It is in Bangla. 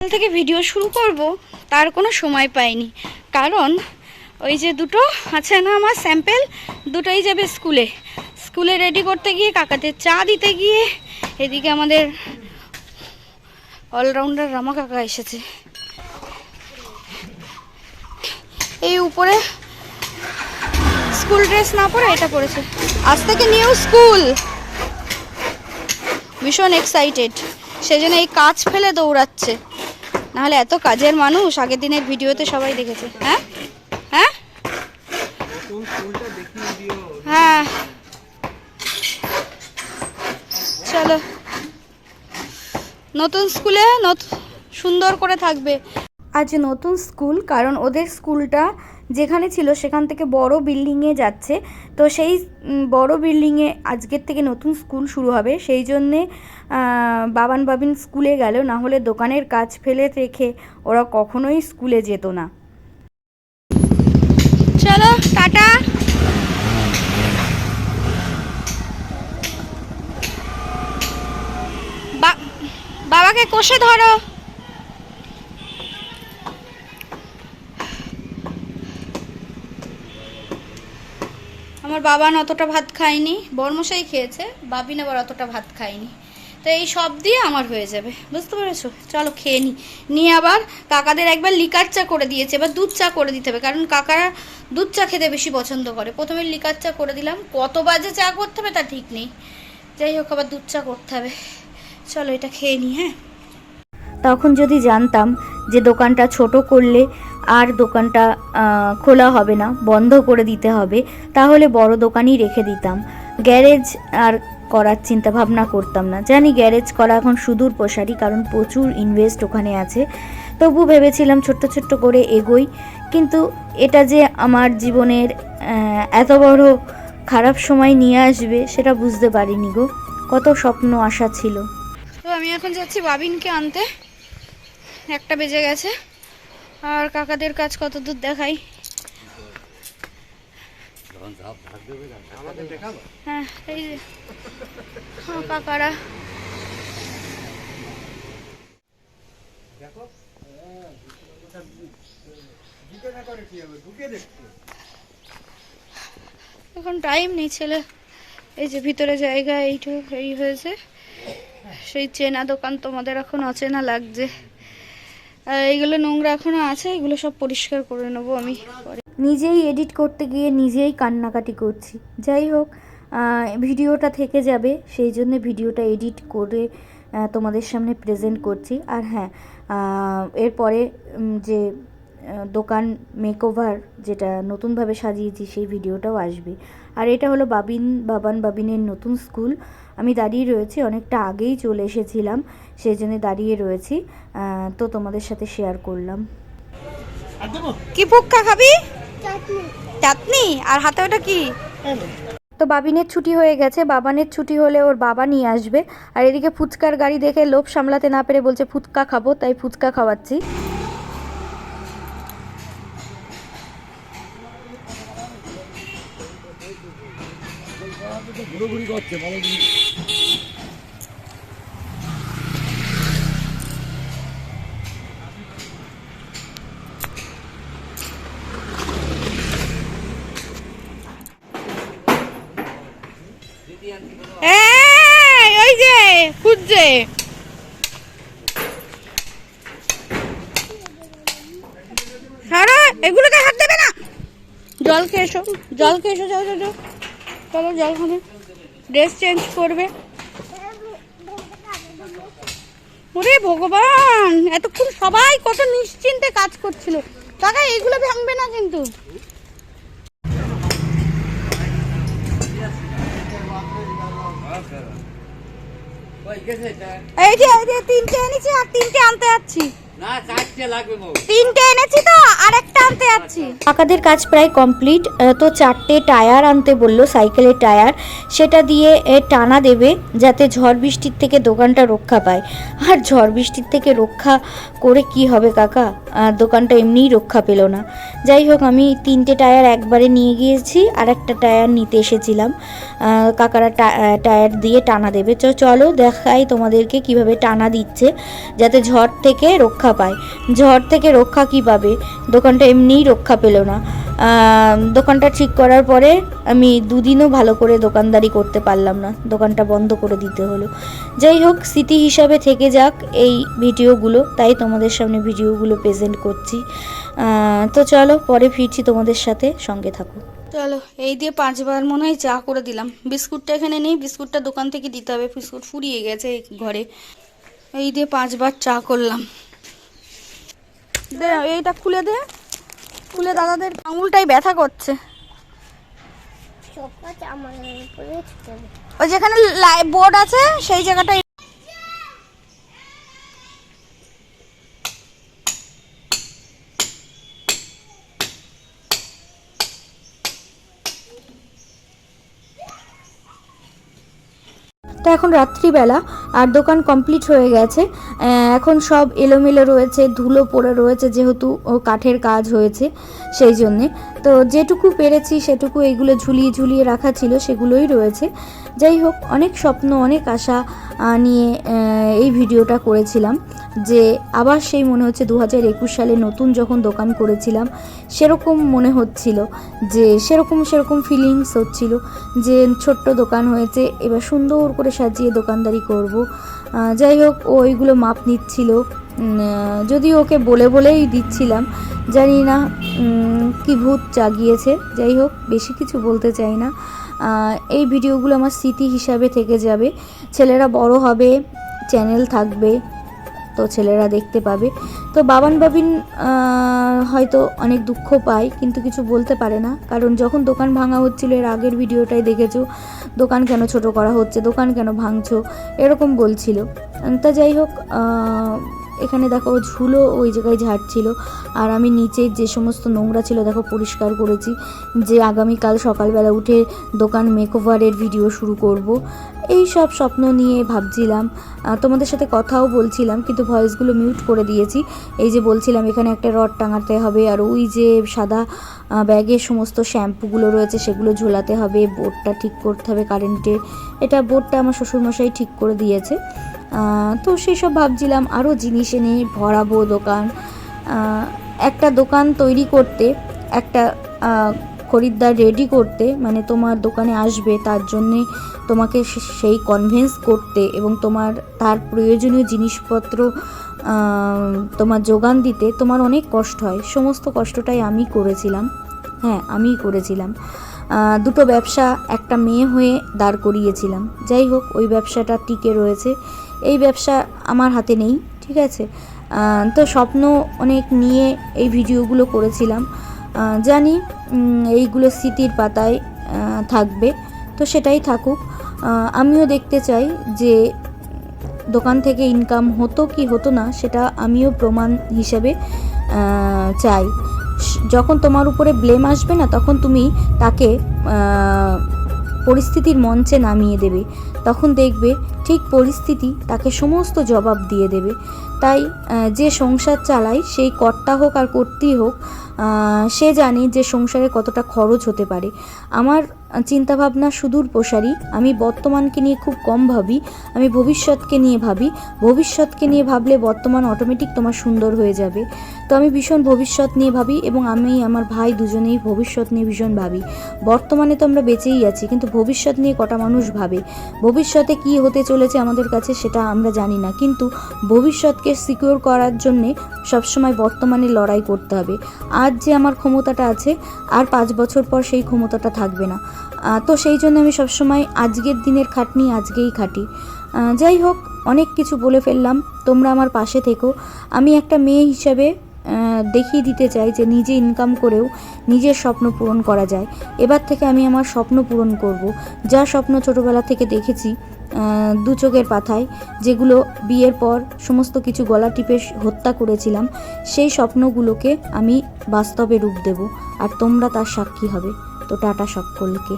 থেকে ভিডিও শুরু করব, তার কোনো সময় পাইনি। কারণ ওই যে দুটো আছে না আমার স্যাম্পেল দুটোই যাবে স্কুলে। স্কুলে রেডি করতে গিয়ে কাকাতে চা দিতে গিয়ে এদিকে আমাদের অলরাউন্ডার রামা কাকা এসেছে। এই উপরে স্কুল ড্রেস না পরে এটা পরেছে। আজ থেকে নিউ স্কুল ভীষণ এক্সাইটেড সেজন্য এই কাজ ফেলে দৌড়াচ্ছে। নাহলে এত কাজের মানুষ, আগের দিনের ভিডিওতে সবাই দেখেছে। হ্যাঁ? হ্যাঁ? হ্যাঁ। চলো। নতুন স্কুলে সুন্দর করে থাকবে। আজ নতুন স্কুল, কারণ ওদের স্কুলটা যেখানে ছিল সেখান থেকে বড় বিল্ডিংয়ে যাচ্ছে। তো সেই বড় বিল্ডিংয়ে আজকের থেকে নতুন স্কুল শুরু হবে। সেই জন্যে বাবান বাবিন স্কুলে গেল। না হলে দোকানের কাজ ফেলে রেখে ওরা কখনোই স্কুলে যেত না। চলো, টাটা। বাবাকে কষে ধরো। আমার বাবা অতটা ভাত খায়নি, বর্মশাই খেয়েছে বাবিন আবার অতটা ভাত খায়নি। তো এই সব দিয়ে আমার হয়ে যাবে, বুঝতে পেরেছ? চলো খেয়ে নি। নিয়ে আবার কাকাদের একবার লিকার চা করে দিয়েছে, এবার দুধ চা করে দিতে হবে, কারণ কাকারা দুধ চা খেতে বেশি পছন্দ করে। প্রথমে লিকার চা করে দিলাম, কত বাজে চা করতে হবে তা ঠিক নেই। যাই হোক, আবার দুধ চা করতে হবে। চলো এটা খেয়ে নি হ্যাঁ? তখন যদি জানতাম যে দোকানটা ছোট করলে আর দোকানটা খোলা হবে না, বন্ধ করে দিতে হবে, তাহলে বড় দোকানই রেখে দিতাম। গ্যারেজ আর করার চিন্তা ভাবনা করতাম না। জানি গ্যারেজ করা এখন সুদূর প্রসারী, কারণ প্রচুর ইনভেস্ট ওখানে আছে। তবু ভেবেছিলাম ছোট্ট ছোট্ট করে এগোই, কিন্তু এটা যে আমার জীবনের এত বড় খারাপ সময় নিয়ে আসবে, সেটা বুঝতে পারিনি গো। কত স্বপ্ন, আশা ছিল। তো আমি এখন যাচ্ছি বাবিনকে আনতে। একটা বেজে গেছে। আর কাকাদের কাজ কত দূর দেখাই। হ্যাঁ এই যে। হ্যাঁ, কাকারা। এখন টাইম নেই ছেলে। এই যে ভিতরে জায়গা এইটুকু এই হয়েছে। সেই চেনা দোকান তোমাদের এখন অচেনা লাগছে। এইগুলো নোংরা এখনও আছে, এগুলো সব পরিষ্কার করে নেব আমি পরে। নিজেই এডিট করতে গিয়ে নিজেই কান্নাকাটি করছি। যাই হোক ভিডিওটা থেকে যাবে, সেই জন্য ভিডিওটা এডিট করে তোমাদের সামনে প্রেজেন্ট করছি। আর হ্যাঁ এরপরে যে দোকান মেকওভার যেটা নতুনভাবে সাজিয়েছি সেই ভিডিওটাও আসবে। আর এটা হলো বাবিন বাবান বাবিনের নতুন স্কুল। আমি দাঁড়িয়ে রয়েছি অনেকটা আগেই চলে এসেছিলাম সেই জন্য দাঁড়িয়ে রয়েছি। তো তোমাদের সাথে শেয়ার করলাম। কি ফুক্কা খাবি? চাটনি? আর হাতে ওটা কি? তো বাবিনের ছুটি হয়ে গেছে বাবানের ছুটি হলে ওর বাবা নিয়ে আসবে। আর এদিকে ফুচকার গাড়ি দেখে লোভ সামলাতে না পেরে বলছে ফুচকা খাব তাই ফুচকা খাওয়াচ্ছি। এই, ওই যে সারা জল খেয়ে এসো জল খেয়ে এসো যাও যাও যাও। চলো জল খাবে ড্রেস চেঞ্জ করবে। ওরে ভগবান এতক্ষণ সবাই কত নিশ্চিন্তে কাজ করছিল। কাকা এইগুলো ভাঙবে না কিন্তু। এই যে এই যে তিনটে এনেছি আর তিনটে আনতে যাচ্ছি। না চারটে লাগবে তিনটে এনেছি তো আর একটা আনতে যাচ্ছি। কাকাদের কাজ প্রায় কমপ্লিট তো চারটে টায়ার আনতে বলল, সাইকেলের টায়ার। সেটা দিয়ে টানা দেবে যাতে ঝড় বৃষ্টির থেকে দোকানটা রক্ষা পায়। আর ঝড় বৃষ্টির থেকে রক্ষা করে কি হবে কাকা? দোকানটা এমনিই রক্ষা পেল না। যাই হোক, আমি তিনটে টায়ার একবারে নিয়ে গিয়েছি, আর একটা টায়ার নিতে এসেছিলাম। কাকারা টায়ার দিয়ে টানা দেবে। তো চলো দেখাই তোমাদেরকে কীভাবে টানা দিচ্ছে, যাতে ঝড় থেকে রক্ষা রক্ষা পায়। ঝড় থেকে রক্ষা কী পাবে? দোকানটা এমনিই রক্ষা পেল না। দোকানটা ঠিক করার পরে আমি দুদিনও ভালো করে দোকানদারি করতে পারলাম না। দোকানটা বন্ধ করে দিতে হলো। যাই হোক, স্মৃতি হিসাবে থেকে যাক এই ভিডিওগুলো। তাই তোমাদের সামনে ভিডিওগুলো প্রেজেন্ট করছি। তো চলো, পরে ফিরছি তোমাদের সাথে সঙ্গে থাকো। চলো, এই দিয়ে পাঁচবার মনে হয় চা করে দিলাম। বিস্কুটটা এখানে নেই, বিস্কুটটা দোকান থেকে দিতে হবে। বিস্কুট ফুরিয়ে গেছে ঘরে। এই দিয়ে পাঁচবার চা করলাম। দে এইটা খুলে দে। খুলে দাদাদের আঙুলটাই ব্যথা করছে। ওই যেখানে বোর্ড আছে সেই জায়গাটায় তো এখন রাত্রিবেলা, আর দোকান কমপ্লিট হয়ে গেছে। এখন সব এলোমেলো রয়েছে, ধুলো পড়ে রয়েছে যেহেতু কাঠের কাজ হয়েছে সেই জন্যে। তো যেটুকু পেরেছি সেটুকু এইগুলো ঝুলিয়ে ঝুলিয়ে রাখা ছিল, সেগুলোই রয়েছে। যাই হোক, অনেক স্বপ্ন, অনেক আশা নিয়ে এই ভিডিওটা করেছিলাম যে আবার সেই মনে হচ্ছে দু হাজার একুশ সালে নতুন যখন দোকান করেছিলাম, সেরকম মনে হচ্ছিল যে, সেরকম সেরকম ফিলিংস হচ্ছিল যে ছোট্ট দোকান হয়েছে, এবার সুন্দর করে সাজিয়ে দোকানদারি করব। যাই হোক ওইগুলো মাপ নিচ্ছিল। যদিও ওকে বলে বলেই দিচ্ছিলাম, জানি না কি ভূত জাগিয়েছে, যাই হোক, বেশি কিছু বলতে চাই না। এই ভিডিওগুলো আমার স্মৃতি হিসাবে থেকে যাবে। ছেলেরা বড় হবে চ্যানেল থাকবে, তো ছেলেরা দেখতে পাবে। তো বাবান বাবিন হয়তো অনেক দুঃখ পায়, কিন্তু কিছু বলতে পারে না। কারণ যখন দোকান ভাঙা হচ্ছিল, এর আগের ভিডিওটাই দেখেছ, দোকান কেন ছোট করা হচ্ছে, দোকান কেন ভাঙছো, এরকম বলছিল। তা যাই হোক এখানে দেখো ঝুলো ওই জায়গায় ঝাড়ছিল। আর আমি নিচে যে সমস্ত নোংরা ছিল দেখো পরিষ্কার করেছি যে আগামীকাল সকালবেলা উঠে দোকান মেকওভারের ভিডিও শুরু করব। এই সব স্বপ্ন নিয়ে ভাবছিলাম। তোমাদের সাথে কথাও বলছিলাম কিন্তু ভয়েসগুলো মিউট করে দিয়েছি। এই যে বলছিলাম এখানে একটা রড টাঙাতে হবে আর ওই যে সাদা ব্যাগের সমস্ত শ্যাম্পুগুলো রয়েছে সেগুলো ঝোলাতে হবে। বোর্ডটা ঠিক করতে হবে কারেন্টের এটা বোর্ডটা আমার শ্বশুরমশাই ঠিক করে দিয়েছে। তো সেই সব ভাবছিলাম আরও জিনিস এনে ভরাবো দোকান। একটা দোকান তৈরি করতে, একটা খরিদ্দার রেডি করতে মানে তোমার দোকানে আসবে, তার জন্যে তোমাকে সেই কনভিন্স করতে এবং তোমার, তার প্রয়োজনীয় জিনিসপত্র তোমার যোগান দিতে তোমার অনেক কষ্ট হয়। সমস্ত কষ্টটাই আমি করেছিলাম। হ্যাঁ আমিই করেছিলাম। দুটো ব্যবসা একটা মেয়ে হয়ে দাঁড় করিয়েছিলাম। যাই হোক, ওই ব্যবসাটা টিকে রয়েছে। এই ব্যবসা আমার হাতে নেই, ঠিক আছে? তো স্বপ্ন অনেক নিয়ে এই ভিডিওগুলো করেছিলাম। জানি এইগুলো স্মৃতির পাতায় থাকবে, তো সেটাই থাকুক। আমিও দেখতে চাই যে, দোকান থেকে ইনকাম হতো কি হতো না, সেটা আমিও প্রমাণ হিসেবে চাই। যখন তোমার উপরে ব্লেম আসবে না, তখন তুমি তাকে পরিস্থিতির মঞ্চে নামিয়ে দেবে। তখন দেখবে ঠিক পরিস্থিতি তাকে সমস্ত জবাব দিয়ে দেবে। তাই যে সংসার চালায়, সেই কর্তা হোক আর কর্তী হোক সে জানে যে সংসারে কতটা খরচ হতে পারে। আমার চিন্তাভাবনা সুদূর প্রসারী। আমি বর্তমানকে নিয়ে খুব কম ভাবি। আমি ভবিষ্যৎকে নিয়ে ভাবি। ভবিষ্যৎকে নিয়ে ভাবলে বর্তমান অটোমেটিক তোমার সুন্দর হয়ে যাবে। তো আমি ভীষণ ভবিষ্যৎ নিয়ে ভাবি এবং আমি, আমার ভাই দুজনেই ভবিষ্যৎ নিয়ে ভীষণ ভাবি। বর্তমানে তো আমরা বেঁচেই আছি, কিন্তু ভবিষ্যৎ নিয়ে কটা মানুষ ভাবে। ভবিষ্যতে কি হতে চলেছে আমাদের কাছে সেটা আমরা জানি না, কিন্তু ভবিষ্যৎকে সিকিউর করার জন্যে সবসময় বর্তমানে লড়াই করতে হবে। আজ যে আমার ক্ষমতাটা আছে, আর পাঁচ বছর পর সেই ক্ষমতাটা থাকবে না। তো সেই জন্য আমি সবসময় আজকের দিনের খাটনি আজকেই খাটি। যাই হোক, অনেক কিছু বলে ফেললাম। তোমরা আমার পাশে থেকো। আমি একটা মেয়ে হিসাবে দেখিয়ে দিতে চাই যে নিজে ইনকাম করেও নিজের স্বপ্ন পূরণ করা যায়। এবার থেকে আমি আমার স্বপ্ন পূরণ করব। যা স্বপ্ন ছোটোবেলা থেকে দেখেছি দু চোখের পাথায় যেগুলো বিয়ের পর সমস্ত কিছু গলা টিপে হত্যা করেছিলাম, সেই স্বপ্নগুলোকে আমি বাস্তবে রূপ দেব, আর তোমরা তার সাক্ষী হবে। তো টাটা সকলকে।